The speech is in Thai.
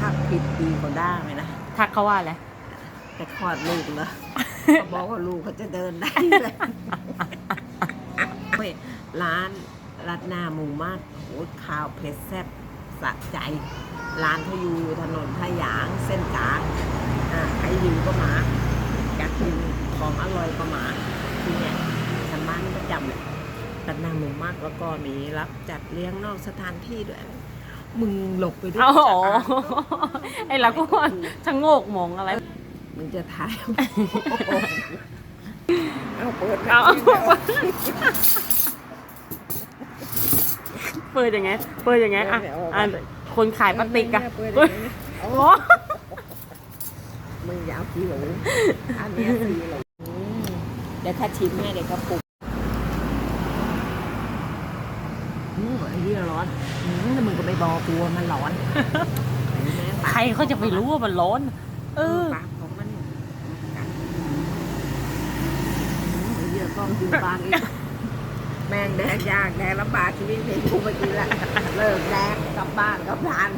ทักผิดดีกว่าได้ไหมนะทักเขาว่าอะไรแต่คลอดลูกเหรอเขาบอกว่าลูกเขาจะเดินได้เลยเฮ้ยร้านรัดหน้าหมูมากโอ้โหข้าวเผ็ดแซ่บสะใจ ร้านเขาอยู่ถนนพะหยางเส้นกลางอ่าใครอยู่ก็มาอยากกินของอร่อยก็มาที่เนี่ยฉันบ้านประจำเลยรัดหน้าหมูมากแล้วก็มีรับจัดเลี้ยงนอกสถานที่ด้วย มึงหลบไปด้วยโอ้โหจ้ะไอ้เราก็ว่าชะโงกมองอะไร มึงจะถ่ายเอาเปิดเอาเปิดยังไง เปิดยังไงอะอะคนขายพลาสติกอะเปิดเปิดโอ้โอ้มึงอยาวกี่หลูอันเนี้ยสี่หลูอืมเดี๋ยวถ้าชิมให้เดี๋ยวก็ปรุง อืมไอ้นี่ร้อนอืมแต่มึงก็ไม่บอกกลัวมันร้อน ใครเขาจะไปรู้ว่ามันร้อน เออ ปากของมันกัดอืมไอ้เหี้ยต้องกินปางอีกแม่งแดกยากแดกลำบากชีวิตเพ่งกูไปกินละเลิกแดกกลับบ้านกลับร้าน